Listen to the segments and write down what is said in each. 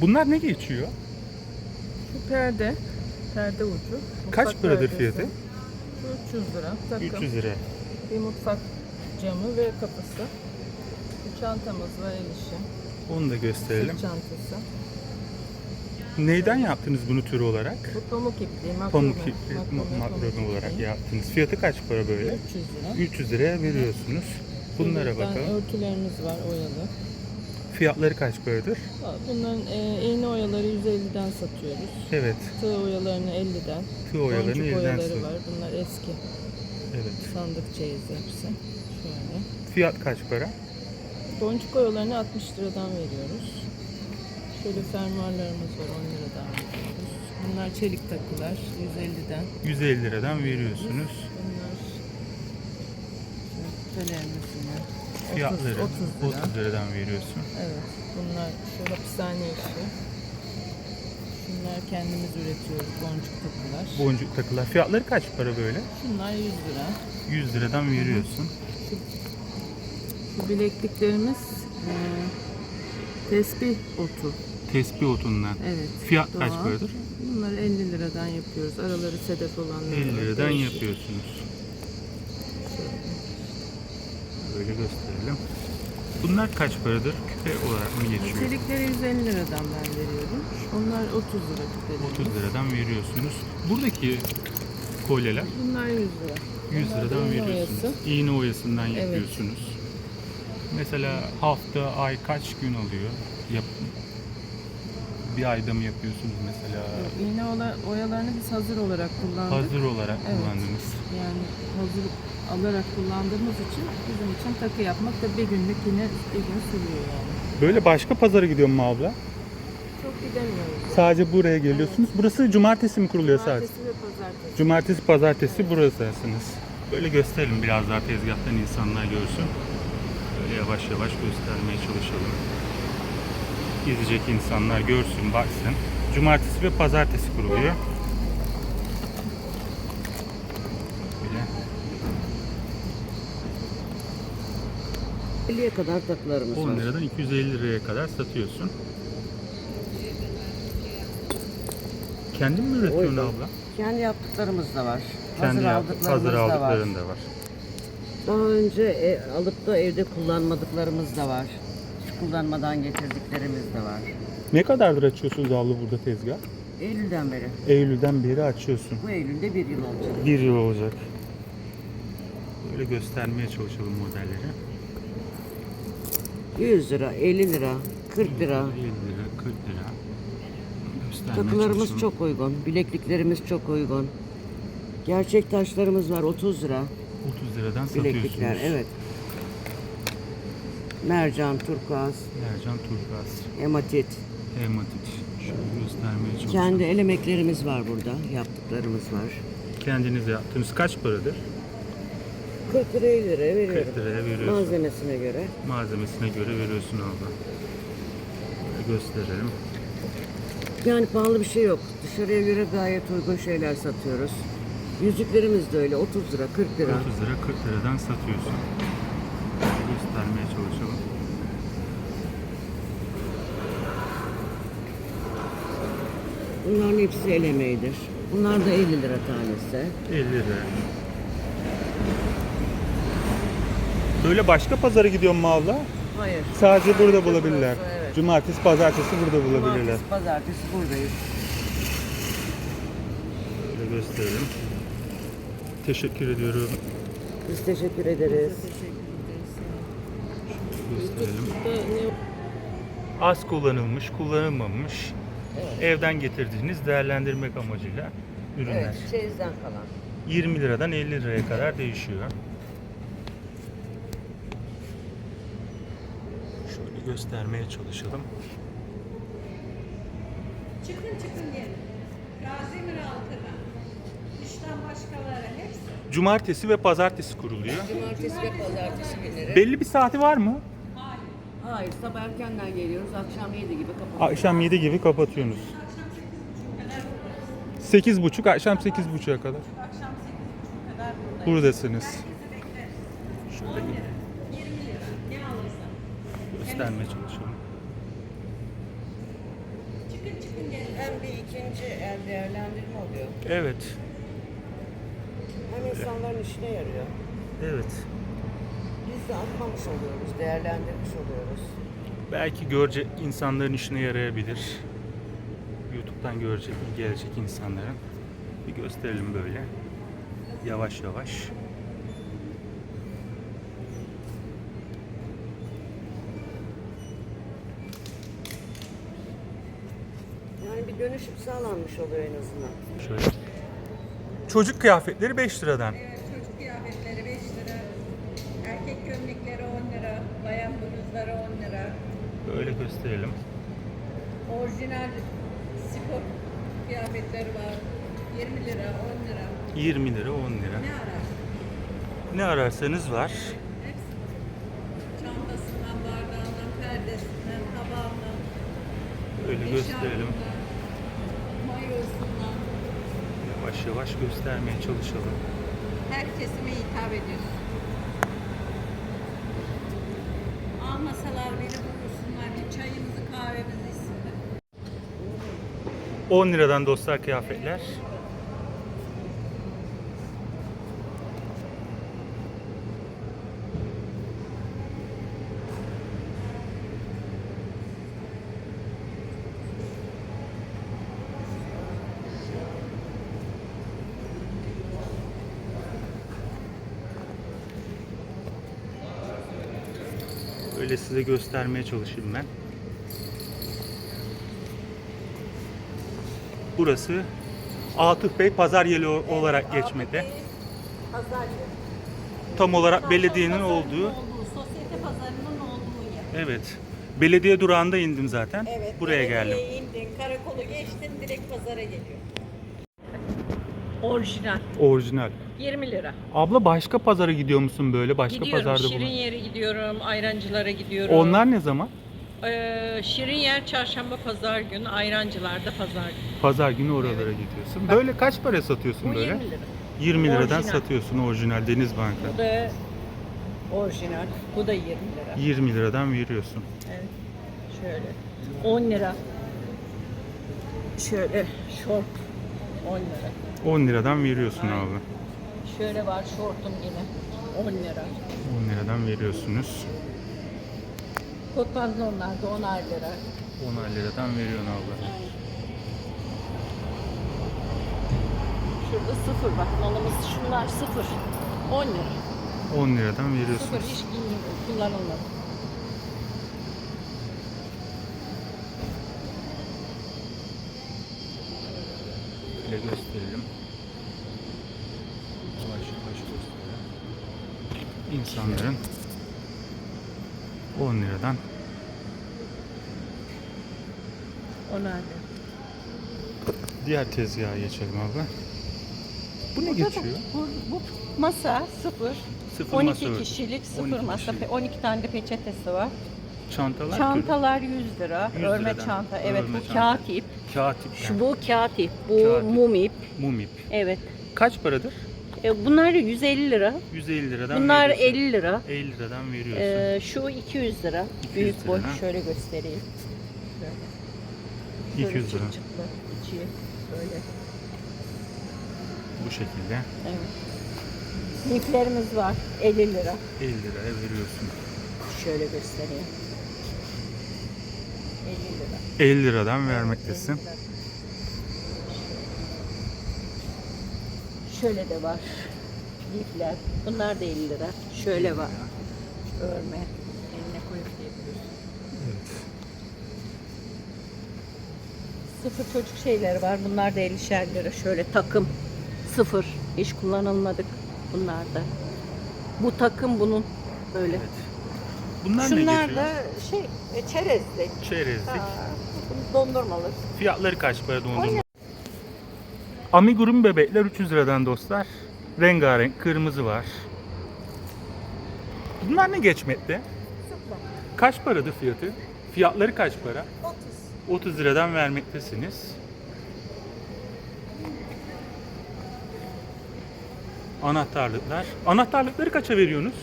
Bunlar ne geçiyor? Şu perde, perde ucu. Kaç perdesi. fiyatı? Bu 300 lira. Takım. 300 lira. Bir mutfak camı ve kapısı. Bir çantamız var el işi. Onu da gösterelim. Sırt çantası. Neyden yaptınız bunu tür olarak? Bu pamuk ipliği, makrome. Pamuk ipi, Makrome, ma- makrome olarak ipliği. yaptınız. Fiyatı kaç para böyle? 300 lira. 300 liraya veriyorsunuz. Bunlara Buradan bakalım. örtülerimiz var oyalı. Fiyatları kaç paradır? Bunların e, iğne oyaları 150'den satıyoruz. Evet. Tığ oyalarını 50'den. Tığ oyalarını Boncuk 50'den oyaları satıyor. var. Bunlar eski. Evet. Sandık çeyiz hepsi. Şöyle. Fiyat kaç para? Boncuk oyalarını 60 liradan veriyoruz. Şöyle fermuarlarımız var 10 liradan veriyoruz. Bunlar çelik takılar 150'den. 150 liradan veriyorsunuz. Bunlar. 30, Fiyatları 30 lira. 30 liradan veriyorsun. Evet. Bunlar şu hapishane işi. Şunlar kendimiz üretiyoruz boncuk takılar. Boncuk takılar. Fiyatları kaç para böyle? Şunlar 100 lira. 100 liradan veriyorsun. Şu bilekliklerimiz e, tesbih otu. Tespih otundan. Evet. Fiyat kaç doğal. paradır? Bunları 50 liradan yapıyoruz. Araları sedef olanları 50 var, liradan değişik. yapıyorsunuz. Şöyle. Böyle gösterelim. Bunlar kaç paradır? Küpe olarak mı geçiyor? Nitelikleri 150 liradan ben veriyorum. Onlar 30 lira küpeleri. 30 liradan veriyorsunuz. Buradaki kolyeler Bunlar 100 lira. 100 Bunlar liradan iğne veriyorsunuz. oyası. İğne oyasından Evet. yapıyorsunuz. Mesela hafta, ay kaç gün alıyor? Yap bir ayda mı yapıyorsunuz mesela? İğne oyalarını biz hazır olarak kullandık. Hazır olarak Evet. kullandınız. Yani hazır alarak kullandığımız için bizim için takı yapmak da bir günlük yine bir gün sürüyor yani. Böyle başka pazara gidiyor mu abla? Çok gidemiyoruz. Sadece buraya geliyorsunuz. Burası cumartesi mi kuruluyor sadece? Cumartesi ve pazartesi. Cumartesi, pazartesi burasısınız. Böyle gösterelim biraz daha tezgahtan insanlar görsün. Böyle yavaş yavaş göstermeye çalışalım. Gidecek insanlar görsün, baksın. Cumartesi ve pazartesi kuruluyor. Böyle 50'ye kadar takılarımız 10 var. liradan 250 liraya kadar satıyorsun. Kendin mi üretiyorsun abla? Kendi yaptıklarımız da var. Kendi hazır aldıklarımız hazır da var. aldıkların da var. Daha önce e, alıp da evde kullanmadıklarımız da var. Hiç kullanmadan getirdiklerimiz de var. Ne kadardır açıyorsunuz abla burada tezgah? Eylül'den beri. Eylül'den beri açıyorsun. Bu Eylül'de bir yıl olacak. Bir yıl olacak. Böyle göstermeye çalışalım modelleri. 100 lira, 50 lira, 40 lira. 50 lira, 40 lira. Göstermeye Takılarımız çalışalım. çok uygun. Bilekliklerimiz çok uygun. Gerçek taşlarımız var 30 lira. 30 liradan satıyorsunuz. Bileklikler evet. Mercan, turkuaz, Mercan turkuaz, hematit. hematit. Şöyle göstermeye çalışalım. Kendi el emeklerimiz var burada. Yaptıklarımız var. Kendiniz yaptığınız kaç paradır? 40 lira 50 liraya veriyorum. 40 liraya veriyorsun. Malzemesine göre. Malzemesine göre veriyorsun abla. Gösterelim. Yani pahalı bir şey yok. Dışarıya göre gayet uygun şeyler satıyoruz. Yüzüklerimiz de öyle 30 lira 40 lira. 30 lira 40 liradan satıyorsun. Göstermeye çalışalım. Bunların hepsi el emeğidir. Bunlar da 50 lira tanesi. 50 lira. Böyle başka pazara gidiyor mu abla? Hayır. Sadece burada bulabilirler. burası, evet. Cumartesi, pazartesi burada bulabilirler. Cumartesi, pazartesi buradayız. Böyle gösterelim. Teşekkür ediyorum. Biz teşekkür ederiz. Gösterelim. Az kullanılmış, kullanılmamış. Evden getirdiğiniz değerlendirmek amacıyla ürünler. Evet, çeyizden kalan. 20 liradan 50 liraya kadar değişiyor. Göstermeye çalışalım. Çıkın çıkın gelin. Gazimir altına. İşten başkaları hepsi. Cumartesi ve pazartesi kuruluyor. Cumartesi ve pazartesi günleri. Belli bir saati var mı? Hayır, sabah erkenden geliyoruz. Akşam 7 gibi kapatıyoruz. Akşam 7 gibi kapatıyorsunuz. 8.30 akşam 8.30'a kadar. Akşam 8.30 kadar buradayız. Buradasınız. Herkesi bekleriz. Şöyle 10 lira, 20 lira. Ne alırsan. Göstermeye çalışalım. çıkın gelin. Hem bir ikinci el değerlendirme oluyor. Evet. Hem insanların işine yarıyor. Evet. Biz de atmamış oluyoruz, değerlendirmiş oluyoruz. Belki görecek insanların işine yarayabilir. YouTube'dan görecek, gelecek insanların. Bir gösterelim böyle. Yavaş yavaş. Dönüşüm sağlanmış oluyor en azından. Şöyle. Çocuk kıyafetleri 5 liradan. Evet, çocuk kıyafetleri 5 lira. Erkek gömlekleri 10 lira. Bayan bluzları 10 lira. Böyle gösterelim. Orijinal spor kıyafetleri var. 20 lira, 10 lira. 20 lira, 10 lira. Ne ararsın? Ne ararsanız var. Hepsi. Çantasından, bardağından, perdesinden, tabağından, Böyle gösterelim. eşarbından, Yavaş yavaş göstermeye çalışalım. Her kesime hitap ediyorsun. Almasalar beni bulursunlar. Bir çayımızı kahvemizi içsinler. 10 liradan dostlar kıyafetler. Öyle size göstermeye çalışayım ben. Burası Atıf Bey Pazar Yeri olarak geçmekte. Pazar Tam olarak belediyenin olduğu. sosyete pazarının olduğu yer. Evet. Belediye durağında indim zaten. Evet. Buraya geldim. indin, karakolu geçtin, direkt pazara geliyor. Orijinal. Orijinal. 20 lira. Abla başka pazara gidiyor musun böyle? Başka gidiyorum. pazarda Şirin bulun. yere gidiyorum, ayrancılara gidiyorum. Onlar ne zaman? Ee, Şirin yer çarşamba pazar günü, ayrancılarda pazar günü. Pazar günü oralara gidiyorsun. Böyle kaç para satıyorsun Bu böyle? 20 lira. 20 liradan Orijinal. satıyorsun orijinal Deniz Bu da orijinal. Bu da 20 lira. 20 liradan veriyorsun. Evet. Şöyle. 10 lira. Şöyle şort 10 lira. 10 liradan veriyorsun Aynen. abi. Şöyle var şortum yine 10 lira. 10 liradan veriyorsunuz. Kot pantolonlar da 10'ar lira. 10 liradan veriyorsun abla. Şurada sıfır bak malımız şunlar sıfır. 10 lira. 10 liradan Sıfır veriyorsunuz. hiç giyilmiyor, kullanılmadı. Gösterelim. Yavaş yavaş gösterelim. İnsanların 10 liradan 10'ar lira. diğer tezgaha geçelim abla. Bu ne geçiyor? Bu, bu masa sıfır. Sıfır 12 masa örtüsü. kişilik sıfır 12 masa. kişilik. 12 tane de peçetesi var. Çantalar Çantalar 100 lira. 100 Örme liradan. çanta. Evet Örme bu çanta. kağıt ip. Kağıt ip. Şu bu kağıt ip. Bu Kağıt ip. mum ip. Mum ip. Evet. Kaç paradır? E, bunlar 150 lira. 150 liradan Bunlar veriyorsun. 50 lira. 50 liradan veriyorsun. Ee, şu 200 lira. 200 Büyük boy. lira. Şöyle göstereyim. Şöyle. 200 lira. Çıt çıtlı içi böyle. Bu şekilde Evet. Liflerimiz var. 50 lira. 50 liraya veriyorsun. Şöyle göstereyim. 50 lira. 50 liradan vermektesin. 50 lira. Şöyle de var. Lifler. Bunlar da 50 lira. Şöyle var. Örme. Eline koyup diyebilirsin. Evet. Sıfır çocuk şeyleri var. Bunlar da 50'şer lira. Şöyle takım. Sıfır. Hiç kullanılmadık. Bunlar da. Bu takım bunun. Böyle. Evet. Bunlar ne Şunlar geçiyor? da şey e, çerezlik. Çerezlik. Ha, dondurmalık. Fiyatları kaç para dondurma? Amigurumi bebekler 300 liradan dostlar. Rengarenk kırmızı var. Bunlar ne geçmekte? Kaç paradır fiyatı? Fiyatları kaç para? 30. 30 liradan vermektesiniz. Anahtarlıklar. Anahtarlıkları kaça veriyorsunuz?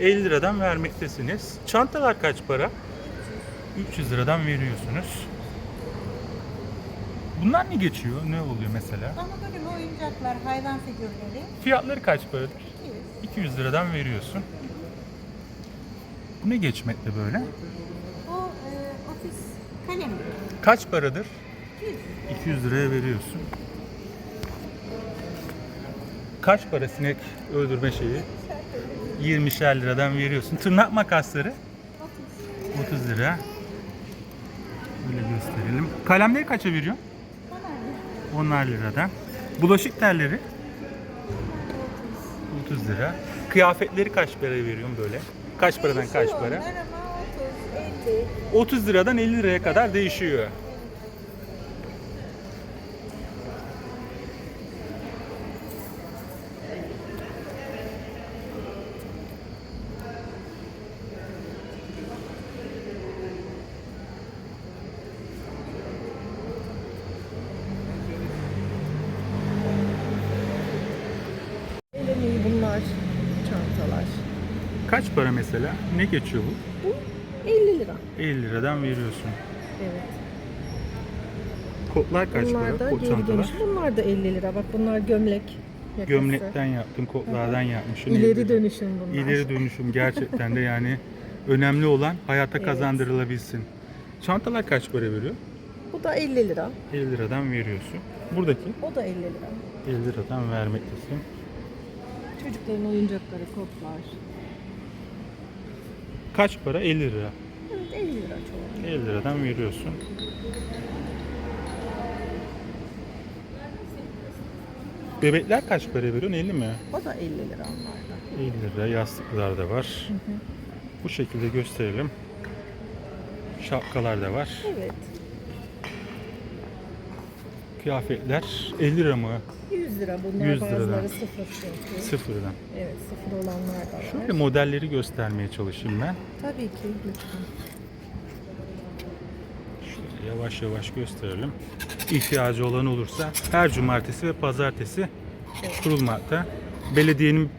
50 liradan vermektesiniz. Çantalar kaç para? 300 liradan veriyorsunuz. Bunlar ne geçiyor? Ne oluyor mesela? Ama böyle oyuncaklar, hayvan figürleri. Fiyatları kaç paradır? 200. 200 liradan veriyorsun. Bu ne geçmekte böyle? O e, ofis kalemi. Kaç paradır? 200. 200 liraya veriyorsun. Kaç para sinek öldürme şeyi? 20'şer liradan veriyorsun. Tırnak makasları? 30 lira. Böyle gösterelim. Kalemleri kaça veriyor? 10'ar liradan. Bulaşık terleri? 30 lira. Kıyafetleri kaç para veriyorsun böyle? Kaç paradan kaç para? Onlar ama 30, 50. 30 liradan 50 liraya kadar değişiyor. El emeği bunlar. Çantalar. Kaç para mesela? Ne geçiyor bu? Bu 50 lira. 50 liradan veriyorsun. Evet. Kotlar kaç bunlar para? da Kot çantalar. Bunlar da 50 lira. Bak bunlar gömlek. yakası. Gömlekten yaptın, kotlardan yapmışsın. 50 İleri lira. dönüşüm bunlar. İleri dönüşüm gerçekten de yani önemli olan hayata Evet. kazandırılabilsin. Çantalar kaç para veriyor? Bu da 50 lira. 50 liradan veriyorsun. Buradaki O da 50 lira. 50 liradan vermektesin. Çocukların oyuncakları, koplar. Kaç para? 50 lira. Evet 50 lira çoğu. 50 liradan veriyorsun. Bebekler kaç para veriyorsun? 50 mi? O da 50 lira onlarda. 50 lira yastıklar da var. Bu şekilde gösterelim. Şapkalar da var. Evet. Kıyafetler 50 lira mı? 100 lira bunlar 100 liradan. bazıları sıfır çünkü. Sıfırdan. Evet sıfır olanlar da var. Şöyle modelleri göstermeye çalışayım ben. Tabii ki lütfen. Şöyle yavaş yavaş gösterelim. İhtiyacı olan olursa her cumartesi ve pazartesi kurulmakta. Belediyenin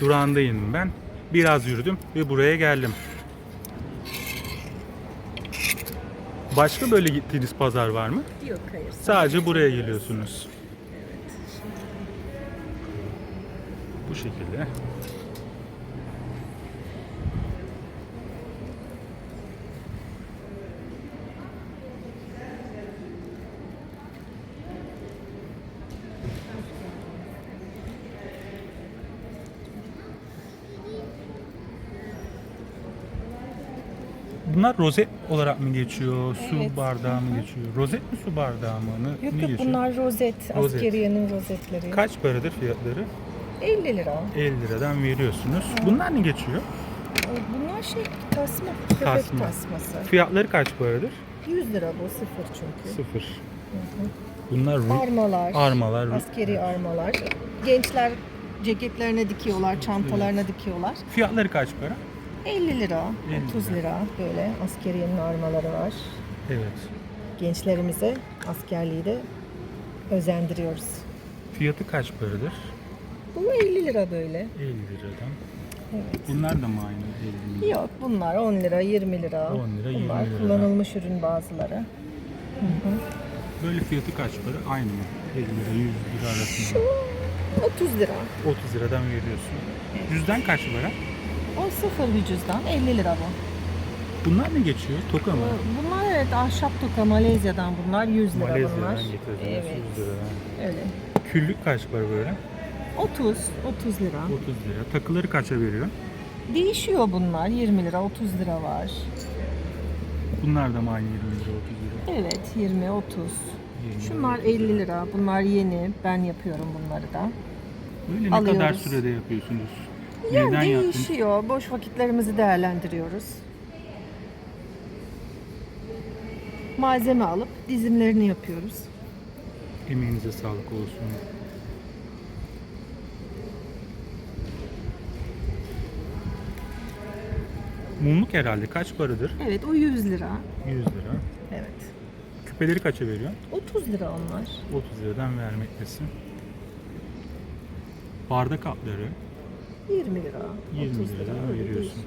durağındayım ben. Biraz yürüdüm ve buraya geldim. Başka böyle gittiğiniz pazar var mı? Yok hayır. Sadece buraya geliyorsunuz. Bu şekilde. Bunlar rozet olarak mı geçiyor? Su Evet. bardağı mı geçiyor? Rozet mi su bardağı mı? Ne, Yok ne yok geçiyor? bunlar rozet. Rozet. Askeriyenin rozetleri. Kaç paradır fiyatları? 50 lira. 50 liradan veriyorsunuz. Bunlar ne geçiyor? Bunlar şey tasma. Köpek Tasma. tasması. Fiyatları kaç paradır? 100 lira bu sıfır çünkü. Sıfır. Bunlar ru- Armalar. armalar. ru- Askeri armalar. Gençler ceketlerine dikiyorlar, çantalarına dikiyorlar. Fiyatları kaç para? 50 lira, 50 30 lira. lira böyle askeriyenin armaları var. Evet. Gençlerimize askerliği de özendiriyoruz. Fiyatı kaç paradır? Bu 50 lira böyle. 50 liradan. Evet. Bunlar da mı aynı 50 lira? Yok bunlar 10 lira, 20 lira. 10 lira, 20 bunlar lira. kullanılmış ürün bazıları. Böyle fiyatı kaç para? Aynı mı? 50 lira 100 lira arasında. 30 lira. 30 liradan veriyorsun. Yüzden kaç para? O sıfır bir cüzdan 50 lira bu. Bunlar ne geçiyor? Toka mı? Bunlar evet ahşap toka Malezya'dan bunlar 100 lira bunlar. Malezya'dan getirdiniz Evet 100 liradan. öyle. Küllük kaç para böyle? 30, 30 lira. 30 lira. Takıları kaça veriyor? Değişiyor bunlar 20 lira 30 lira var. Bunlar da mı aynı 20 lira 30 lira? Evet 20, 30. 20 lira, Şunlar 30 lira. 50 lira. Bunlar yeni. Ben yapıyorum bunları da. Böyle ne kadar sürede yapıyorsunuz? Yani Neden değişiyor. Boş vakitlerimizi değerlendiriyoruz. Malzeme alıp dizimlerini yapıyoruz. Emeğinize sağlık olsun. Mumluk herhalde kaç paradır? Evet o 100 lira. 100 lira. Evet. Küpeleri kaça veriyor? 30 lira onlar. 30 liradan vermektesin. Bardak altları 20 lira. 20 30 lira öyle veriyorsun.